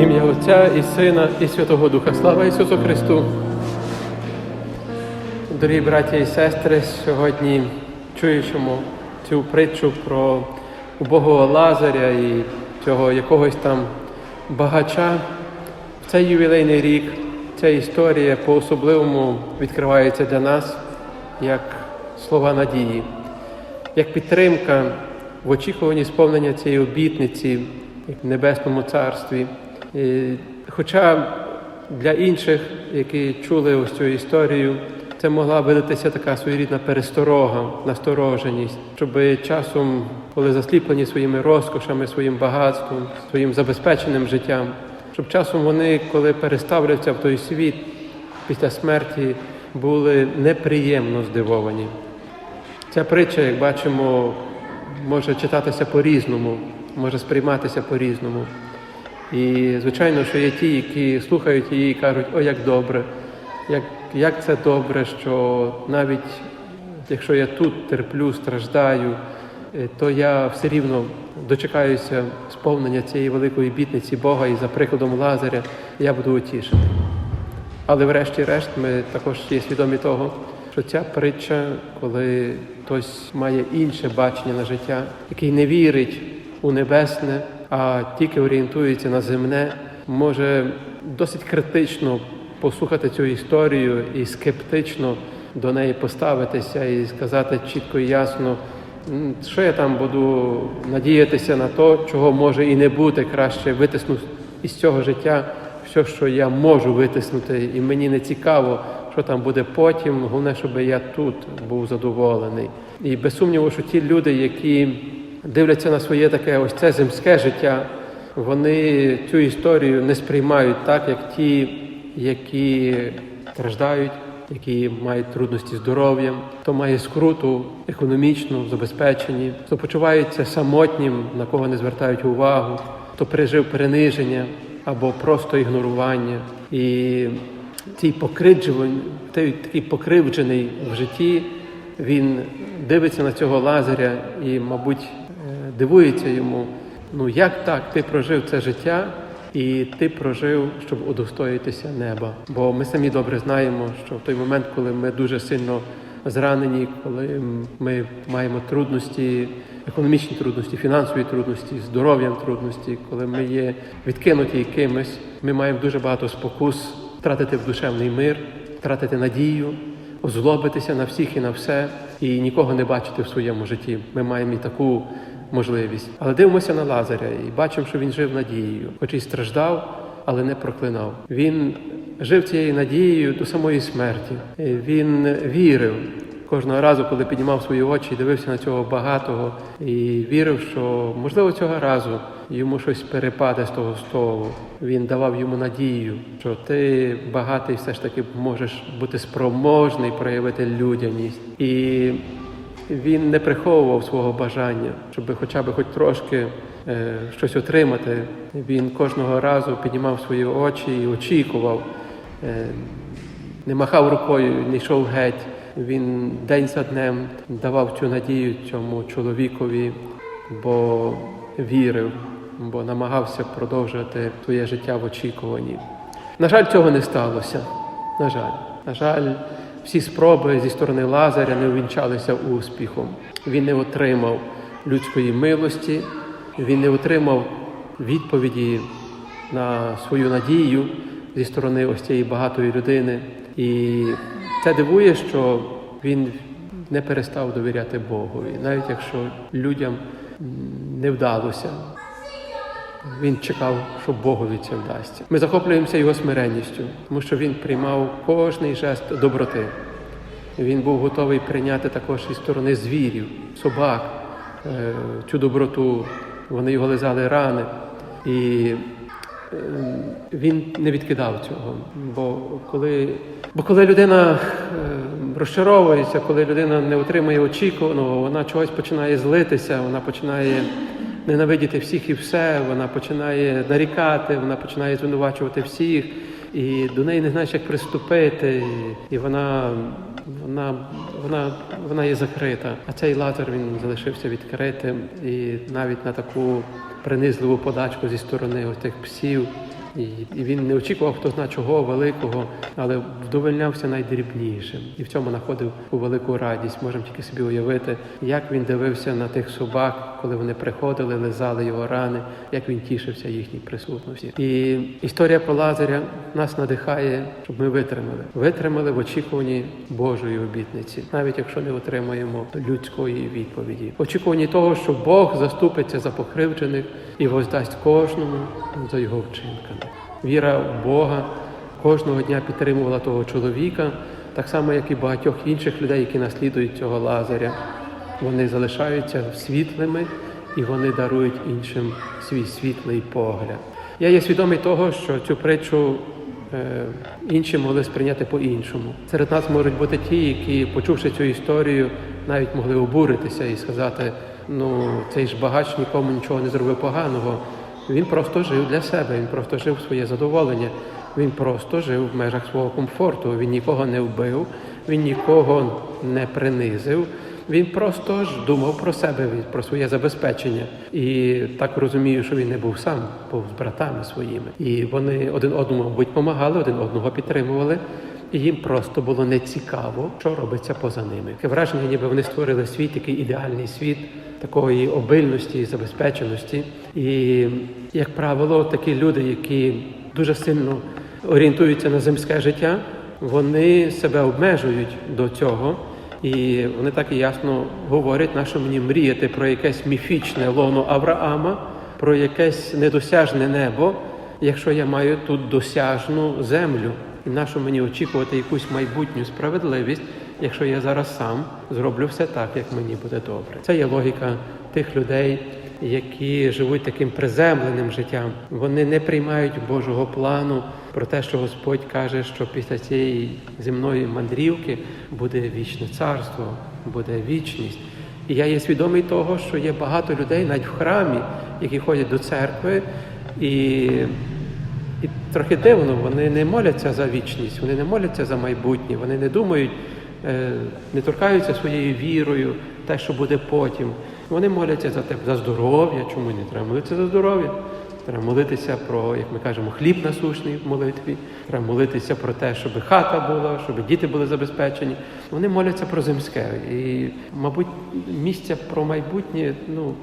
Ім'я Отця і Сина, і Святого Духа. Слава Ісусу Христу! Дорогі браті і сестри, сьогодні чуючому цю притчу про убогого Лазаря і цього якогось там багача, в цей ювілейний рік ця історія по-особливому відкривається для нас як слова надії, як підтримка в очікуванні сповнення цієї обітниці в Небесному Царстві. І Хоча для інших, які чули ось цю історію, це могла видатися така своєрідна пересторога, настороженість, щоб часом, коли засліплені своїми розкошами, своїм багатством, своїм забезпеченим життям, щоб часом вони, коли переставляться в той світ після смерті, були неприємно здивовані. Ця притча, як бачимо, може читатися по-різному, може сприйматися по-різному. І, звичайно, що є ті, які слухають її і кажуть, о, як добре, як, як це добре, що навіть якщо я тут терплю, страждаю, е, то я все рівно дочекаюся сповнення цієї великої бітниці Бога і за прикладом Лазаря я буду утішений. Але врешті-решт ми також є свідомі того, що ця притча, коли хтось має інше бачення на життя, який не вірить у небесне, а тільки орієнтується на земне, може досить критично послухати цю історію і скептично до неї поставитися і сказати чітко і ясно, що я там буду надіятися на то, чого може і не бути, краще витисну із цього життя все, що я можу витиснути, і мені не цікаво, що там буде потім. Головне, щоб я тут був задоволений. І без сумніву, що ті люди, які дивляться на своє таке ось це земське життя, вони цю історію не сприймають так, як ті, які страждають, які мають трудності з здоров'ям, хто має скруту економічну, забезпечені, хто почувається самотнім, на кого не звертають увагу, хто пережив приниження або просто ігнорування. І цей такий покривджений в житті, він дивиться на цього лазаря і, мабуть, дивується йому. Ну як так ти прожив це життя, і ти прожив, щоб удостоїтися неба? Бо ми самі добре знаємо, що в той момент, коли ми дуже сильно зранені, коли ми маємо трудності, економічні трудності, фінансові трудності, здоров'ям трудності, коли ми є відкинуті кимось, ми маємо дуже багато спокус втратити в душевний мир, втратити надію, озлобитися на всіх і на все, і нікого не бачити в своєму житті. Ми маємо і таку можливість. Але дивимося на Лазаря і бачимо, що він жив надією, хоч і страждав, але не проклинав. Він жив цією надією до самої смерті. Він вірив. Кожного разу, коли піднімав свої очі і дивився на цього багатого, і вірив, що можливо цього разу йому щось перепаде з того столу. Він давав йому надію, що ти багатий, все ж таки можеш бути спроможний проявити людяність. І він не приховував свого бажання, щоб хоча б хоч трошки е, щось отримати. Він кожного разу піднімав свої очі і очікував, е, не махав рукою, не йшов геть. Він день за днем давав цю надію цьому чоловікові, бо вірив, бо намагався продовжувати своє життя в очікуванні. На жаль, цього не сталося. На жаль, на жаль, всі спроби зі сторони Лазаря не увінчалися успіхом. Він не отримав людської милості, він не отримав відповіді на свою надію зі сторони ось цієї багатої людини. І це дивує, що він не перестав довіряти Богові, навіть якщо людям не вдалося. Він чекав, що Богові це вдасться. Ми захоплюємося його смиренністю, тому що він приймав кожний жест доброти. Він був готовий прийняти також із сторони звірів, собак, е, цю доброту. Вони його лизали рани. І е, він не відкидав цього. Бо коли, бо коли людина е, розчаровується, коли людина не отримує очікуваного, вона чогось починає злитися, вона починає ненавидіти всіх і все, вона починає нарікати, вона починає звинувачувати всіх, і до неї не знаєш, як приступити, і вона, вона, вона, вона є закрита. А цей лазер він залишився відкритим, і навіть на таку принизливу подачку зі сторони ось тих псів і він не очікував хто зна чого великого, але вдовольнявся найдрібнішим. І в цьому знаходив у велику радість. Можемо тільки собі уявити, як він дивився на тих собак, коли вони приходили, лизали його рани, як він тішився їхній присутності. І історія про Лазаря нас надихає, щоб ми витримали. Витримали в очікуванні Божої обітниці, навіть якщо не отримаємо людської відповіді. В очікуванні того, що Бог заступиться за покривджених і воздасть кожному за його вчинками. Віра в Бога кожного дня підтримувала того чоловіка, так само, як і багатьох інших людей, які наслідують цього Лазаря. Вони залишаються світлими і вони дарують іншим свій світлий погляд. Я є свідомий того, що цю притчу е, інші могли сприйняти по-іншому. Серед нас можуть бути ті, які, почувши цю історію, навіть могли обуритися і сказати: ну, цей ж багач нікому нічого не зробив поганого. Він просто жив для себе, він просто жив своє задоволення, він просто жив в межах свого комфорту. Він нікого не вбив, він нікого не принизив. Він просто ж думав про себе, про своє забезпечення. І так розумію, що він не був сам, був з братами своїми. І вони один одному, мабуть, допомагали, один одного підтримували. І їм просто було нецікаво, що робиться поза ними. Таке враження, ніби вони створили світ, такий ідеальний світ такої обильності і забезпеченості. І, як правило, такі люди, які дуже сильно орієнтуються на земське життя, вони себе обмежують до цього. І вони так і ясно говорять, на що мені мріяти про якесь міфічне лоно Авраама, про якесь недосяжне небо, якщо я маю тут досяжну землю. І нащо мені очікувати якусь майбутню справедливість, якщо я зараз сам зроблю все так, як мені буде добре. Це є логіка тих людей, які живуть таким приземленим життям. Вони не приймають Божого плану про те, що Господь каже, що після цієї земної мандрівки буде вічне царство, буде вічність. І я є свідомий того, що є багато людей навіть в храмі, які ходять до церкви і і трохи дивно, вони не моляться за вічність, вони не моляться за майбутнє, вони не думають, не торкаються своєю вірою, те, що буде потім. Вони моляться за те, за здоров'я. Чому не треба молитися за здоров'я? Треба молитися про, як ми кажемо, хліб насущний в молитві. Треба молитися про те, щоб хата була, щоб діти були забезпечені. Вони моляться про земське. І, мабуть, місця про майбутнє ну,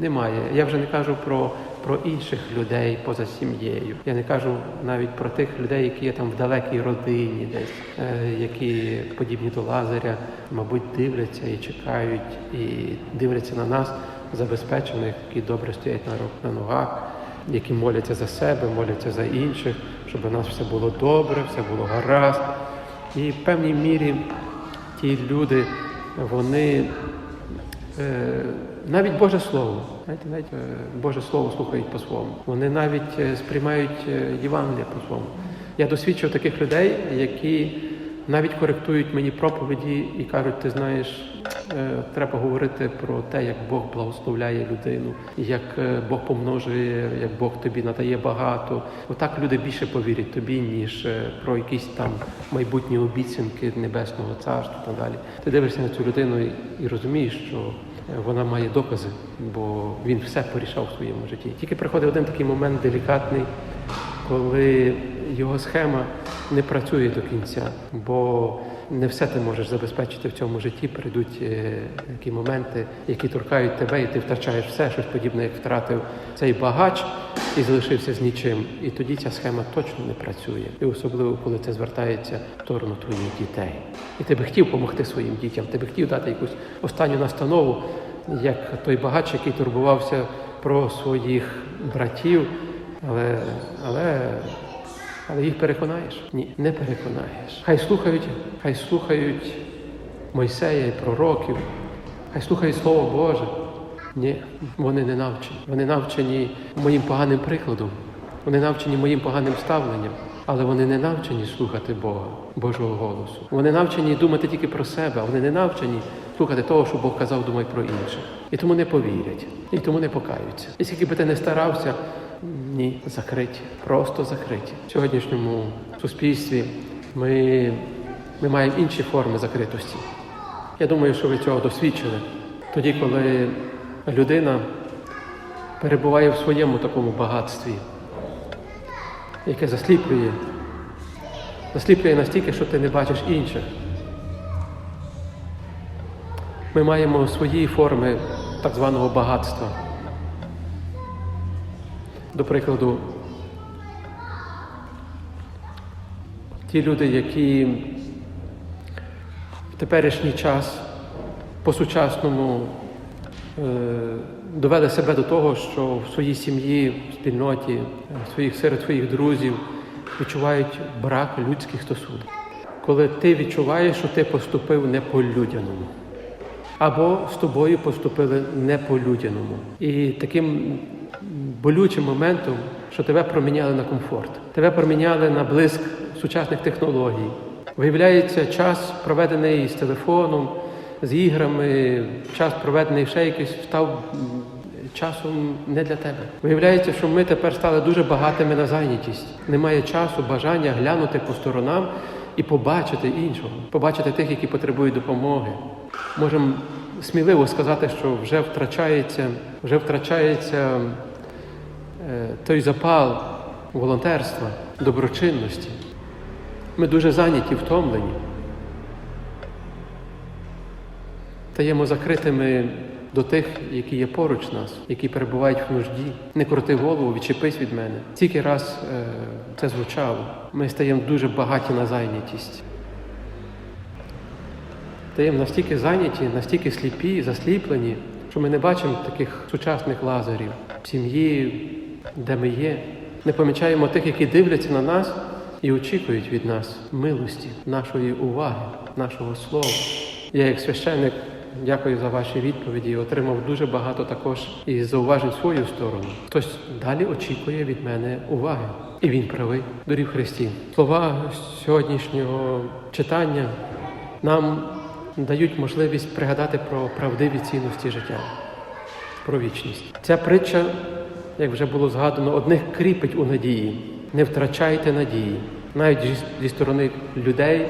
немає. Я вже не кажу про, про інших людей поза сім'єю. Я не кажу навіть про тих людей, які є там в далекій родині, десь, е, які подібні до Лазаря, мабуть, дивляться і чекають, і дивляться на нас, забезпечених, які добре стоять на, ногах, які моляться за себе, моляться за інших, щоб у нас все було добре, все було гаразд. І в певній мірі ті люди, вони Е, навіть Боже Слово, знаєте, навіть Боже Слово слухають по-своєму. Вони навіть е, сприймають е, Євангелія по-своєму. Я досвідчив таких людей, які навіть коректують мені проповіді і кажуть, ти знаєш, е, треба говорити про те, як Бог благословляє людину, як Бог помножує, як Бог тобі надає багато. Отак люди більше повірять тобі, ніж про якісь там майбутні обіцянки небесного царства і так далі. Ти дивишся на цю людину і, розумієш, що вона має докази, бо він все порішав в своєму житті. Тільки приходить один такий момент делікатний, коли його схема не працює до кінця, бо не все ти можеш забезпечити в цьому житті. Прийдуть е, такі моменти, які торкають тебе, і ти втрачаєш все, щось подібне, як втратив цей багач і залишився з нічим. І тоді ця схема точно не працює. І особливо, коли це звертається в сторону твоїх дітей. І ти би хотів допомогти своїм дітям, ти би хотів дати якусь останню настанову, як той багач, який турбувався про своїх братів, але, але але їх переконаєш? Ні, не переконаєш. Хай слухають, хай слухають Мойсея і пророків, хай слухають Слово Боже. Ні, вони не навчені. Вони навчені моїм поганим прикладом, вони навчені моїм поганим ставленням, але вони не навчені слухати Бога, Божого голосу. Вони навчені думати тільки про себе, вони не навчені слухати того, що Бог казав, думай про інших. І тому не повірять, і тому не покаються. І скільки би ти не старався, ні, закриті, просто закриті. В сьогоднішньому суспільстві ми, ми маємо інші форми закритості. Я думаю, що ви цього досвідчили. Тоді, коли людина перебуває в своєму такому багатстві, яке засліплює. Засліплює настільки, що ти не бачиш інших. Ми маємо свої форми так званого багатства. До прикладу, ті люди, які в теперішній час по-сучасному е, довели себе до того, що в своїй сім'ї, в спільноті, е, своїх, серед своїх друзів відчувають брак людських стосунків. Коли ти відчуваєш, що ти поступив не по-людяному, або з тобою поступили не по-людяному. І таким болючим моментом, що тебе проміняли на комфорт, тебе проміняли на блиск сучасних технологій. Виявляється, час, проведений з телефоном, з іграми, час проведений ще якийсь, став часом не для тебе. Виявляється, що ми тепер стали дуже багатими на зайнятість. Немає часу, бажання глянути по сторонам і побачити іншого, побачити тих, які потребують допомоги. Можемо сміливо сказати, що вже втрачається, вже втрачається е, той запал волонтерства, доброчинності. Ми дуже зайняті, втомлені. Стаємо закритими до тих, які є поруч нас, які перебувають в нужді. Не крути голову, відчепись від мене. Тільки раз е, це звучало. Ми стаємо дуже багаті на зайнятість. Стаємо настільки зайняті, настільки сліпі, засліплені, що ми не бачимо таких сучасних лазерів в сім'ї, де ми є. Не помічаємо тих, які дивляться на нас і очікують від нас милості, нашої уваги, нашого слова. Я, як священник, дякую за ваші відповіді. Отримав дуже багато також і зауважень свою сторону. Хтось далі очікує від мене уваги. І він правий, дорів Христі. Слова сьогоднішнього читання нам дають можливість пригадати про правдиві цінності життя, про вічність. Ця притча, як вже було згадано, одних кріпить у надії. Не втрачайте надії. Навіть зі- сторони людей,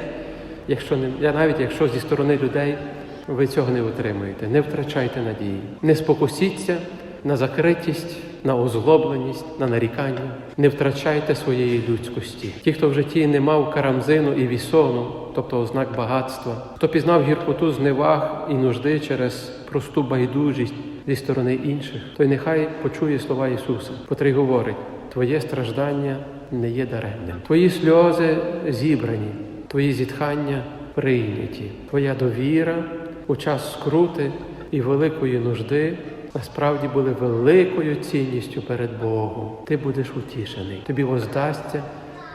якщо не навіть якщо зі сторони людей ви цього не отримуєте, не втрачайте надії. Не спокусіться на закритість, на озлобленість, на нарікання. Не втрачайте своєї людськості. Ті, хто в житті не мав карамзину і вісону, тобто ознак багатства, хто пізнав гіркоту зневаг і нужди через просту байдужість зі сторони інших, той нехай почує слова Ісуса, котрий говорить: Твоє страждання не є даремним. Твої сльози зібрані, твої зітхання прийняті, твоя довіра у час скрути і великої нужди насправді були великою цінністю перед Богом. Ти будеш утішений. Тобі воздасться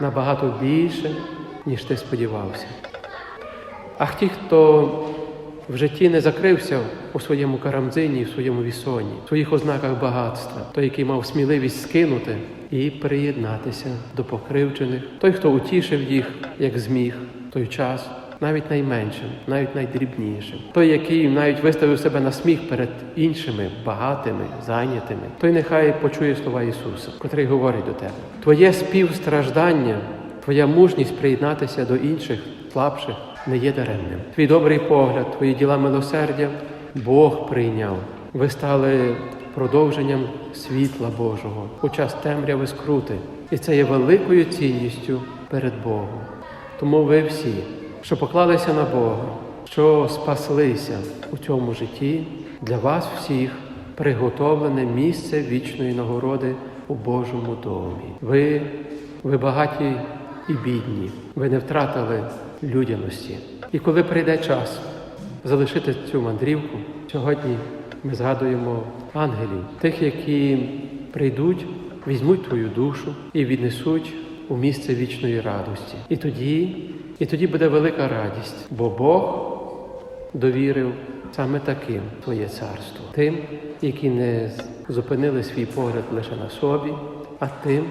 набагато більше, ніж ти сподівався. А ті, хто в житті не закрився у своєму карамзині, в своєму вісоні, в своїх ознаках багатства, той, який мав сміливість скинути і приєднатися до покривджених, той, хто утішив їх, як зміг, той час, навіть найменшим, навіть найдрібнішим, той, який навіть виставив себе на сміх перед іншими, багатими, зайнятими, той нехай почує слова Ісуса, котрий говорить до тебе. Твоє співстраждання, твоя мужність приєднатися до інших слабших не є даремним. Твій добрий погляд, твої діла милосердя Бог прийняв. Ви стали продовженням світла Божого у час темряви скрути. І це є великою цінністю перед Богом. Тому ви всі, що поклалися на Бога, що спаслися у цьому житті, для вас всіх приготовлене місце вічної нагороди у Божому домі. Ви, ви багаті і бідні, ви не втратили людяності. І коли прийде час залишити цю мандрівку, сьогодні ми згадуємо ангелів, тих, які прийдуть, візьмуть твою душу і віднесуть у місце вічної радості. І тоді, і тоді буде велика радість, бо Бог довірив саме таким своє царство, тим, які не зупинили свій погляд лише на собі, а тим,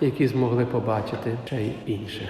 які змогли побачити ще й інших.